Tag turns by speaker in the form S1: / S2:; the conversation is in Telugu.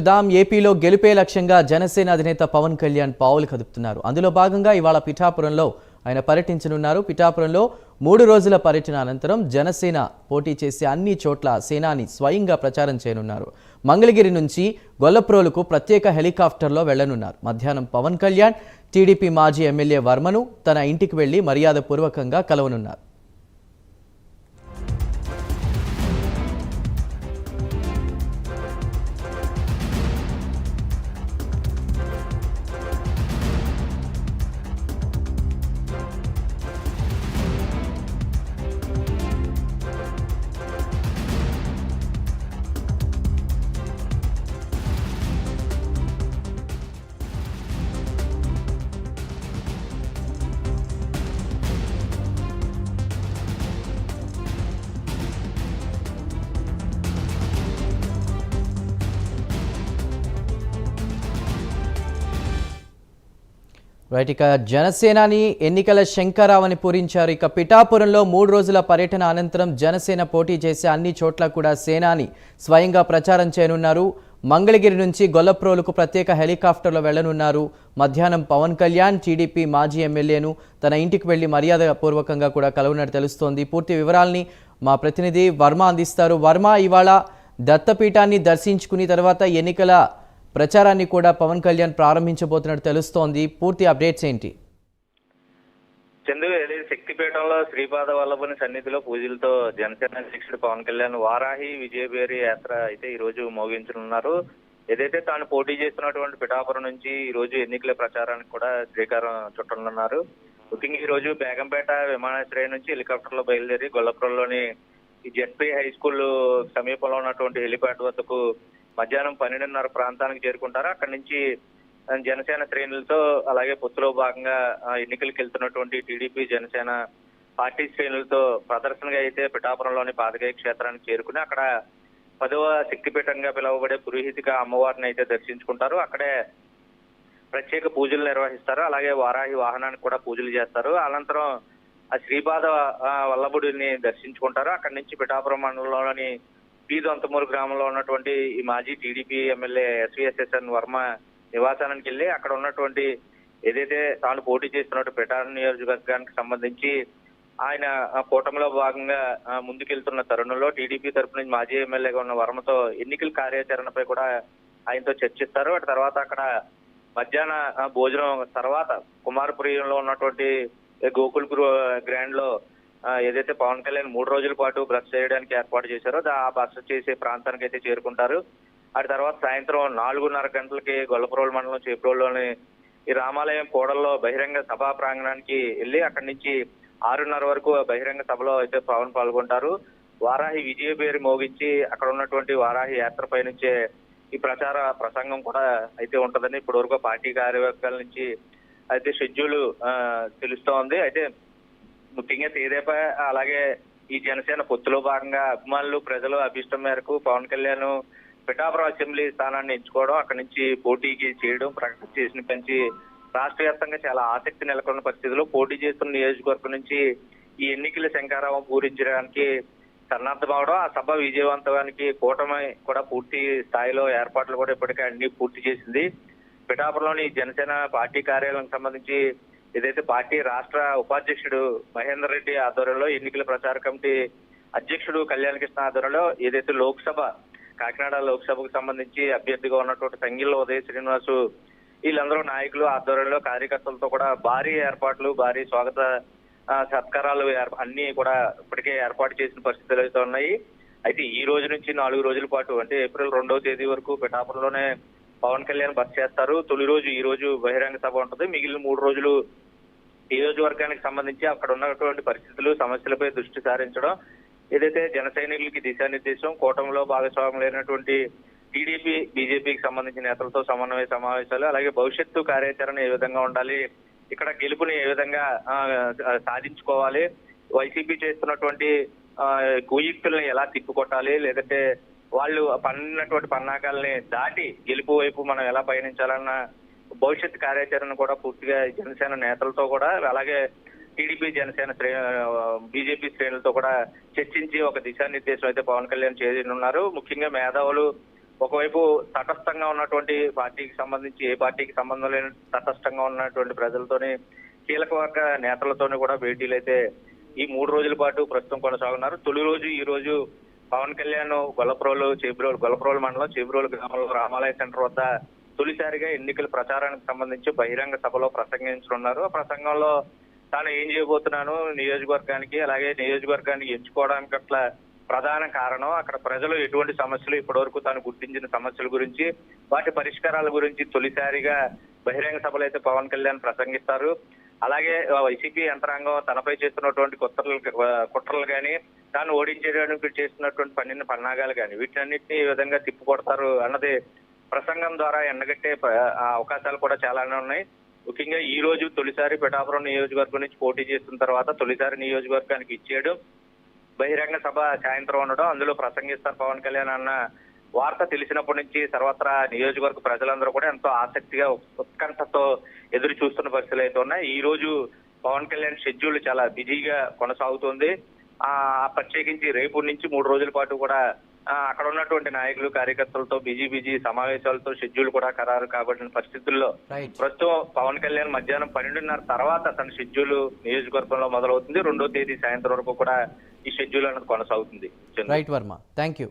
S1: దాం ఏపీలో గెలిపే లక్ష్యంగా జనసేన అధినేత పవన్ కళ్యాణ్ పావులు కదుపుతున్నారు. అందులో భాగంగా ఇవాళ పిఠాపురంలో ఆయన పర్యటించనున్నారు. పిఠాపురంలో మూడు రోజుల పర్యటన అనంతరం జనసేన పోటీ చేసే అన్ని చోట్ల సేనాని స్వయంగా ప్రచారం చేయనున్నారు. మంగళగిరి నుంచి గొల్లప్రోలుకు ప్రత్యేక హెలికాప్టర్లో వెళ్ళనున్నారు. మధ్యాహ్నం పవన్ కళ్యాణ్ టీడీపీ మాజీ ఎమ్మెల్యే వర్మను తన ఇంటికి వెళ్ళి మర్యాదపూర్వకంగా కలవనున్నారు. రైట్ ఇక జనసేనాని ఎన్నికల శంకరావని పూరించారు. ఇక పిఠాపురంలో మూడు రోజుల పర్యటన అనంతరం జనసేన పోటీ చేసే అన్ని చోట్ల కూడా సేనాని స్వయంగా ప్రచారం చేయనున్నారు. మంగళగిరి నుంచి గొల్లప్రోలుకు ప్రత్యేక హెలికాప్టర్లో వెళ్ళనున్నారు. మధ్యాహ్నం పవన్ కళ్యాణ్ టీడీపీ మాజీ ఎమ్మెల్యేను తన ఇంటికి వెళ్ళి మర్యాదపూర్వకంగా కూడా కలవనట్టు తెలుస్తోంది. పూర్తి వివరాల్ని మా ప్రతినిధి వర్మ అందిస్తారు. వర్మ ఇవాళ దత్తపీఠాన్ని దర్శించుకుని తర్వాత ఎన్నికల ప్రచారాన్ని కూడా పవన్ కళ్యాణ్ ప్రారంభించబోతున్నట్టు తెలుస్తోంది. పూర్తి అప్డేట్స్ ఏంటి?
S2: చందు శక్తిపీఠంలో శ్రీపాద వల్లభుని సన్నిధిలో పూజలతో జనసేన అధ్యక్షుడు పవన్ కళ్యాణ్ వారాహి విజయబేరి యాత్ర అయితే ఈ రోజు మోగించనున్నారు. ఏదైతే తాను పోటీ చేస్తున్నటువంటి పిఠాపురం నుంచి ఈ రోజు ఎన్నికల ప్రచారానికి కూడా శ్రీకారం చుట్టనున్నారు. ముఖ్యంగా ఈ రోజు బేగంపేట విమానాశ్రయం నుంచి హెలికాప్టర్లో బయలుదేరి గొల్లపురంలోని జెడ్పీ హై స్కూల్ సమీపంలో ఉన్నటువంటి హెలిప్యాడ్ వద్దకు మధ్యాహ్నం పన్నెండున్నర ప్రాంతానికి చేరుకుంటారు. అక్కడి నుంచి జనసేన శ్రేణులతో అలాగే పొత్తులో భాగంగా ఎన్నికలకు వెళ్తున్నటువంటి టీడీపీ జనసేన పార్టీ శ్రేణులతో ప్రదర్శనగా అయితే పిఠాపురంలోని పాదకాయ క్షేత్రానికి చేరుకుని అక్కడ పదవ శక్తిపీఠంగా పిలువబడే పురోహితిగా అమ్మవారిని అయితే దర్శించుకుంటారు. అక్కడే ప్రత్యేక పూజలు నిర్వహిస్తారు. అలాగే వారాహి వాహనానికి కూడా పూజలు చేస్తారు. అనంతరం ఆ శ్రీపాద వల్లభుడిని దర్శించుకుంటారు. అక్కడి నుంచి పిఠాపురం మండలంలోని పి దొంతమూరు గ్రామంలో ఉన్నటువంటి ఈ మాజీ టీడీపీ ఎమ్మెల్యే ఎస్విఎస్ఎస్ఎన్ వర్మ నివాసానికి వెళ్ళి అక్కడ ఉన్నటువంటి ఏదైతే తాను పోటీ చేస్తున్నట్టు పిఠాపురం నియోజకవర్గానికి సంబంధించి ఆయన కూటమిలో భాగంగా ముందుకెళ్తున్న తరుణంలో టీడీపీ తరపు నుంచి మాజీ ఎమ్మెల్యేగా ఉన్న వర్మతో ఎన్నికల కార్యాచరణపై కూడా ఆయనతో చర్చిస్తారు. అటు తర్వాత అక్కడ మధ్యాహ్న భోజనం తర్వాత కుమారపురియంలో ఉన్నటువంటి గోకుల్ గ్రాండ్లో ఏదైతే పవన్ కళ్యాణ్ మూడు రోజుల పాటు బస చేయడానికి ఏర్పాటు చేశారో ఆ బస్ చేసే ప్రాంతానికి అయితే చేరుకుంటారు. ఆ తర్వాత సాయంత్రం నాలుగున్నర గంటలకి గొల్లపురోలు మండలం చేపురోలులోని ఈ రామాలయం కోడల్లో బహిరంగ సభా ప్రాంగణానికి వెళ్ళి అక్కడి నుంచి ఆరున్నర వరకు బహిరంగ సభలో అయితే పవన్ పాల్గొంటారు. వారాహి విజయ పేరు మోగించి అక్కడ ఉన్నటువంటి వారాహి యాత్ర పైనుంచే ఈ ప్రచార ప్రసంగం కూడా అయితే ఉంటదని ఇప్పటి వరకు పార్టీ కార్యవర్గాల నుంచి అయితే షెడ్యూల్ తెలుస్తోంది. అయితే ముఖ్యంగా తేదేపా అలాగే ఈ జనసేన పొత్తులో భాగంగా అభిమానులు ప్రజలు అభిష్టం మేరకు పవన్ కళ్యాణ్ పిఠాపురం అసెంబ్లీ స్థానాన్ని ఎంచుకోవడం అక్కడి నుంచి పోటీకి చేయడం ప్రకటన చేసిన పెంచి రాష్ట్ర వ్యాప్తంగా చాలా ఆసక్తి నెలకొన్న పరిస్థితిలో పోటీ చేస్తున్న నియోజకవర్గం నుంచి ఈ ఎన్నికల శంకారావం పూరించడానికి సన్నద్ధమవడం ఆ సభ విజయవంతానికి కూటమి కూడా పూర్తి స్థాయిలో ఏర్పాట్లు కూడా ఇప్పటికే అన్ని పూర్తి చేసింది. పిఠాపురంలోని జనసేన పార్టీ కార్యాలయం సంబంధించి ఏదైతే పార్టీ రాష్ట్ర ఉపాధ్యక్షుడు మహేందర్ రెడ్డి ఆధ్వర్యంలో ఎన్నికల ప్రచార కమిటీ అధ్యక్షుడు కళ్యాణ్ కృష్ణ ఆధ్వర్యంలో ఏదైతే లోక్సభ కాకినాడ లోక్సభకు సంబంధించి అభ్యర్థిగా ఉన్నటువంటి సంగిల్ ఉదయ శ్రీనివాసు వీళ్ళందరూ నాయకులు ఆధ్వర్యంలో కార్యకర్తలతో కూడా భారీ ఏర్పాట్లు భారీ స్వాగత సత్కారాలు అన్ని కూడా ఇప్పటికే ఏర్పాటు చేసిన పరిస్థితులు అయితే ఉన్నాయి. అయితే ఈ రోజు నుంచి నాలుగు రోజుల పాటు అంటే ఏప్రిల్ రెండవ తేదీ వరకు పిఠాపురంలోనే పవన్ కళ్యాణ్ బస్ చేస్తారు. తొలి రోజు ఈ రోజు బహిరంగ సభ ఉంటుంది. మిగిలిన మూడు రోజులు నియోజకవర్గానికి సంబంధించి అక్కడ ఉన్నటువంటి పరిస్థితులు సమస్యలపై దృష్టి సారించడం ఏదైతే జన సైనికులకి దిశానిర్దేశం కూటమిలో భాగస్వాములైనటువంటి టీడీపీ బీజేపీకి సంబంధించిన నేతలతో సమన్వయ సమావేశాలు అలాగే భవిష్యత్తు కార్యాచరణ ఏ విధంగా ఉండాలి ఇక్కడ గెలుపుని ఏ విధంగా సాధించుకోవాలి వైసీపీ చేస్తున్నటువంటి ఆ, కుయుక్తుల్ని ఎలా తిప్పుకొట్టాలి లేదంటే వాళ్ళు పన్నినటువంటి పన్నాకాలని దాటి గెలుపు వైపు మనం ఎలా పయనించాలన్న భవిష్యత్ కార్యాచరణ కూడా పూర్తిగా జనసేన నేతలతో కూడా అలాగే టీడీపీ జనసేన శ్రే బీజేపీ శ్రేణులతో కూడా చర్చించి ఒక దిశానిర్దేశం అయితే పవన్ కళ్యాణ్ చేయనున్నారు. ముఖ్యంగా మేధావులు ఒకవైపు తటస్థంగా ఉన్నటువంటి పార్టీకి సంబంధించి ఏ పార్టీకి సంబంధం లేని తటస్థంగా ఉన్నటువంటి ప్రజలతోని కీలక వర్గ నేతలతోని కూడా భేటీలు అయితే ఈ మూడు రోజుల పాటు ప్రస్తుతం కొనసాగున్నారు తొలి రోజు ఈ రోజు పవన్ కళ్యాణ్ గొల్లప్రోలు చేబ్రోలు గొల్లప్రోలు మండలం చేబ్రోలు గ్రామంలో రామాలయ సెంటర్ వద్ద తొలిసారిగా ఎన్నికల ప్రచారానికి సంబంధించి బహిరంగ సభలో ప్రసంగించనున్నారు. ఆ ప్రసంగంలో తాను ఏం చేయబోతున్నాను? నియోజకవర్గానికి అలాగే నియోజకవర్గాన్ని ఎంచుకోవడానికి అట్లా ప్రధాన కారణం అక్కడ ప్రజలు ఎటువంటి సమస్యలు ఇప్పటివరకు తాను గుర్తించిన సమస్యల గురించి వాటి పరిష్కారాల గురించి తొలిసారిగా బహిరంగ సభలో అయితే పవన్ కళ్యాణ్ ప్రసంగిస్తారు. అలాగే వైసీపీ యంత్రాంగం తనపై చేస్తున్నటువంటి కుట్రలు కుట్రలు కానీ తాను ఓడించడానికి చేస్తున్నటువంటి పన్నెండు పన్నాగాలు కానీ వీటన్నిటిని ఈ విధంగా తిప్పికొడతారు అన్నది ప్రసంగం ద్వారా ఎండగట్టే అవకాశాలు కూడా చాలానే ఉన్నాయి. ముఖ్యంగా ఈ రోజు తొలిసారి పిఠాపురం నియోజకవర్గం నుంచి పోటీ చేసిన తర్వాత తొలిసారి నియోజకవర్గానికి ఇచ్చేయడం బహిరంగ సభ సాయంత్రం ఉండడం అందులో ప్రసంగిస్తారు పవన్ కళ్యాణ్ అన్న వార్త తెలిసినప్పటి నుంచి సర్వత్రా నియోజకవర్గ ప్రజలందరూ కూడా ఎంతో ఆసక్తిగా ఉత్కంఠతో ఎదురు చూస్తున్న పరిస్థితులు అయితే ఉన్నాయి. ఈ రోజు పవన్ కళ్యాణ్ షెడ్యూల్ చాలా బిజీగా కొనసాగుతుంది. ఆ ప్రత్యేకించి రేపు నుంచి మూడు రోజుల పాటు కూడా అక్కడ ఉన్నటువంటి నాయకులు కార్యకర్తలతో బిజీ బిజీ సమావేశాలతో షెడ్యూల్ కూడా ఖరారు కాబట్టిన పరిస్థితుల్లో ప్రస్తుతం పవన్ కళ్యాణ్ మధ్యాహ్నం పన్నెండున్నర తర్వాత తన షెడ్యూల్ నియోజకవర్గంలో మొదలవుతుంది. రెండో తేదీ సాయంత్రం వరకు కూడా ఈ షెడ్యూల్ అనేది కొనసాగుతుంది.
S1: Right Varma thank you